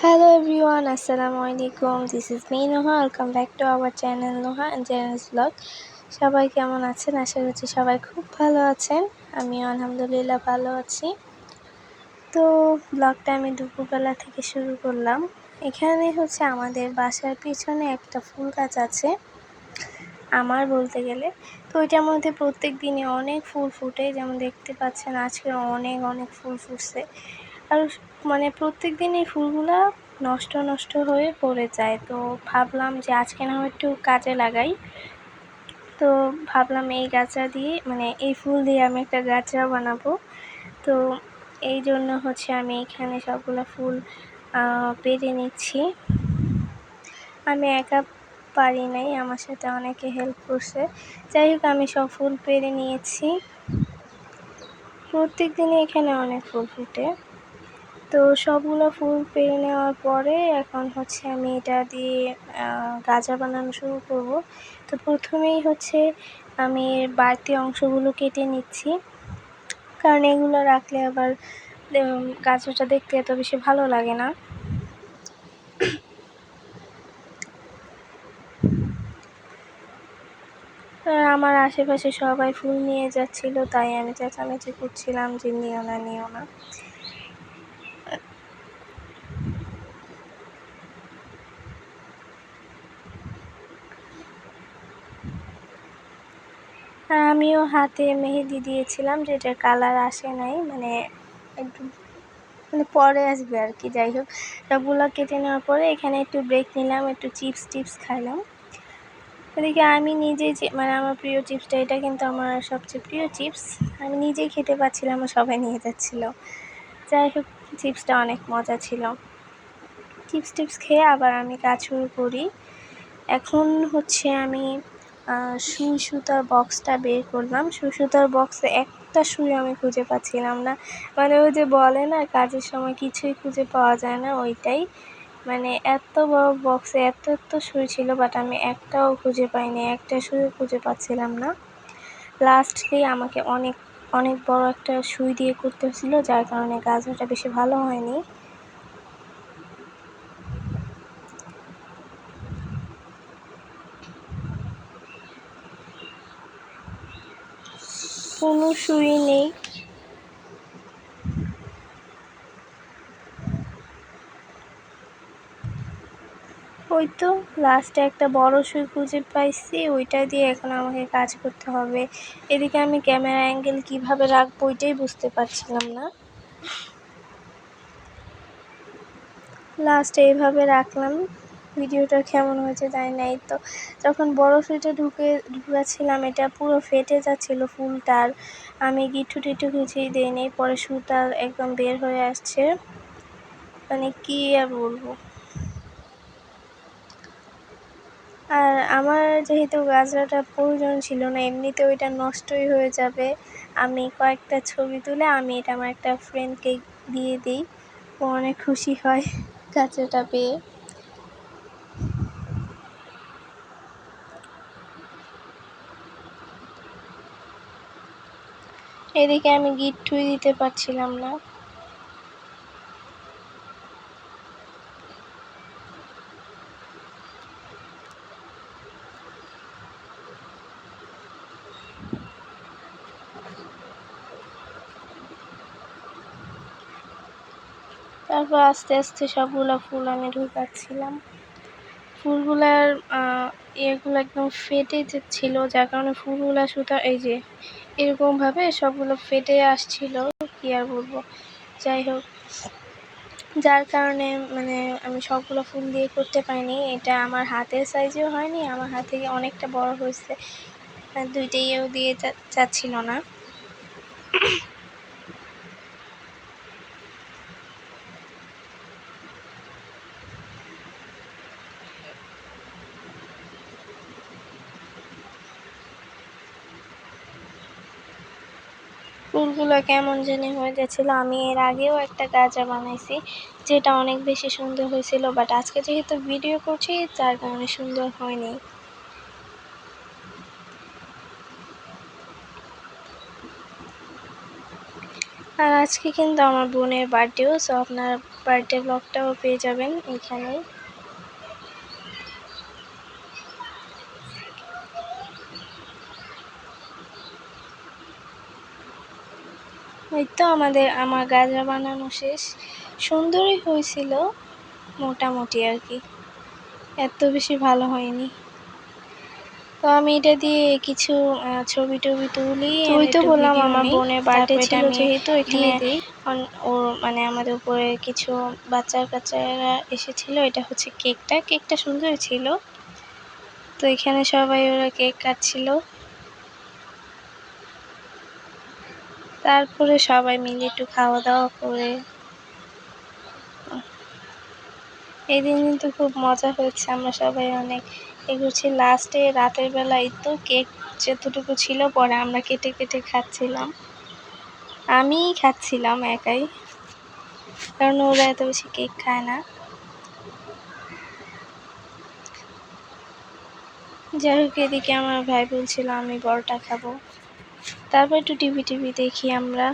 Hello everyone, Assalamu alaikum. This is me Noha. Welcome back to our channel Noha and Jan's Vlog. সবাই কেমন আছেন? আশা করছি সবাই খুব ভালো আছেন। আমিও আলহামদুলিল্লাহ ভালো আছি। তো ব্লগটা আমি দুপুরবেলা থেকে শুরু করলাম। এখানে হচ্ছে আমাদের বাসার পিছনে একটা ফুল গাছ আছে। আমার বলতে গেলে। তো ওইটার মধ্যে প্রত্যেক দিনই অনেক ফুল ফুটে। যেমন দেখতে পাচ্ছেন আজকে অনেক অনেক ফুল ফুটছে। আর মানে প্রত্যেক দিন এই ফুলগুলো নষ্ট নষ্ট হয়ে পড়ে যায়। তো ভাবলাম যে আজকে না একটু কাজে লাগাই। তো ভাবলাম এই গাছা দিয়ে মানে এই ফুল দিয়ে আমি একটা গাছা বানাবো। তো এই জন্য হচ্ছে আমি এখানে সবগুলো ফুল পেরে নিচ্ছি। আমি একা পারি নাই, আমার সাথে অনেকে হেল্প করছে। যাই হোক, আমি সব ফুল পেরে নিয়েছি। প্রত্যেক দিনই এখানে অনেক ফুল ফুটে। তো সবগুলো ফুল পেরে নেওয়ার পরে এখন হচ্ছে আমি এটা দিয়ে গাজা বানানো শুরু করব। তো প্রথমেই হচ্ছে আমি বাড়তি অংশগুলো কেটে নিচ্ছি। কারণ এগুলো রাখলে আবার গাজরটা দেখতে এত বেশি ভালো লাগে না। আমার আশেপাশে সবাই ফুল নিয়ে যাচ্ছিল, তাই আমি চেঁচামেচি করছিলাম যে নিও না নিও না। আমিও হাতে মেহেদি দিয়েছিলাম, যেটার কালার আসে নাই মানে একটু মানে পরে আসবে আর কি, যাই হোক। সবগুলো কেটে নেওয়ার পরে এখানে একটু ব্রেক নিলাম, একটু চিপস টিপস খাইলাম। এদিকে আমি নিজেই মানে আমার প্রিয় চিপসটা এটা কিন্তু আমার সবচেয়ে প্রিয় চিপস আমি নিজেই খেতে পাচ্ছিলাম সবাই নিয়ে যাচ্ছিল। যাই হোক চিপসটা অনেক মজা ছিল। চিপস টিপস খেয়ে আবার আমি কাজ শুরু করি। এখন হচ্ছে আমি সুই সুতার বক্সটা বের করলাম। সুই সুতার বক্সে একটা সুই আমি খুঁজে পাচ্ছিলাম না। মানে ওই যে বলে না, কাজের সময় কিছুই খুঁজে পাওয়া যায় না, ওইটাই। মানে এত বড় বক্সে এত এত সুই ছিল বাট আমি একটাও খুঁজে পাইনি, একটা সুইও খুঁজে পাচ্ছিলাম না। লাস্টলি আমাকে অনেক অনেক বড় একটা সুই দিয়ে করতে হচ্ছিল যার কারণে গাজরটা বেশি ভালো হয়নি। কোনো সুই নেই। ওই তো লাস্টে একটা বড় সুই খুঁজে পাইছি, ওইটা দিয়ে এখন আমাকে কাজ করতে হবে। এদিকে আমি ক্যামেরা অ্যাঙ্গেল কীভাবে রাখব ওইটাই বুঝতে পারছিলাম না। লাস্টে এইভাবে রাখলাম। ভিডিওটা কেমন হয়েছে জানি না তো যখন বড় সুইটা ঢুকে, ঢুকাচ্ছিলাম, এটা পুরো ফেটে যাচ্ছিল ফুলটার আমি গিট্টু টিট্টু কিছুই দিইনি, পরে সুতা একদম বের হয়ে আসছে। মানে কী আর বলব। আর আমার যেহেতু গাজরাটা প্রয়োজন ছিল না, এমনিতে ওইটা নষ্টই হয়ে যাবে। আমি কয়েকটা ছবি তুলে আমি এটা আমার একটা ফ্রেন্ডকে দিয়ে দিই, ও অনেক খুশি হয় গাজরাটা পেয়ে। এদিকে আমি গিট্টুই দিতে পারছিলাম না। তারপর আস্তে আস্তে সবগুলো ফুল আমি ঢুকাচ্ছিলাম। ফুলগুলার ইয়েগুলো একদম ফেটে ছিল, যার কারণে ফুলগুলা, সুতা, এই যে, এরকমভাবে সবগুলো ফেটে আসছিল, কি আর বলব। যাই হোক, যার কারণে মানে আমি সবগুলো ফুল দিয়ে করতে পারিনি। এটা আমার হাতের সাইজেও হয়নি, আমার হাত থেকে অনেকটা বড় হয়েছে। দুইটাইও দিয়ে যাচ্ছিল না। ফুলগুলো কেমন জানি হয়ে গেছিল। আমি এর আগেও একটা গাজা বানাইছি, যেটা অনেক বেশি সুন্দর হয়েছিল বাট আজকে যেহেতু ভিডিও করছি, তার কারণে সুন্দর হয়নি। আর আজকে কিন্তু আমার বোনের বার্থডেও সো আপনারা বার্থডে ব্লগটাও পেয়ে যাবেন এখানেই। ওই তো আমাদের আমার গাজা বানানো শেষ। সুন্দরই হয়েছিল মোটামুটি আর কি। এত বেশি ভালো হয়নি। তো আমি এটা দিয়ে কিছু ছবি টবি তুলি ওই তো বললাম আমার। বোনের এটা ছিল যেহেতু এখানে ওর মানে আমাদের উপরে কিছু বাচ্চা কাচ্চারা এসেছিল। এটা হচ্ছে কেকটা। কেকটা সুন্দর ছিল। তো এখানে সবাই ওরা কেক কাটছিল। তারপরে সবাই মিলে একটু খাওয়া দাওয়া করে। এই দিন কিন্তু খুব মজা হয়েছে, আমরা সবাই অনেক এগুছি লাস্টে রাতের বেলায় তো কেক যতটুকু ছিল পরে আমরা কেটে কেটে খাচ্ছিলাম। আমিই খাচ্ছিলাম একাই, কারণ ওরা এত বেশি কেক খায় না। যাই হোক, এদিকে আমার ভাই বলছিল আমি বড়টা খাব। তারপর একটু টিভি টিভি দেখি আমরা।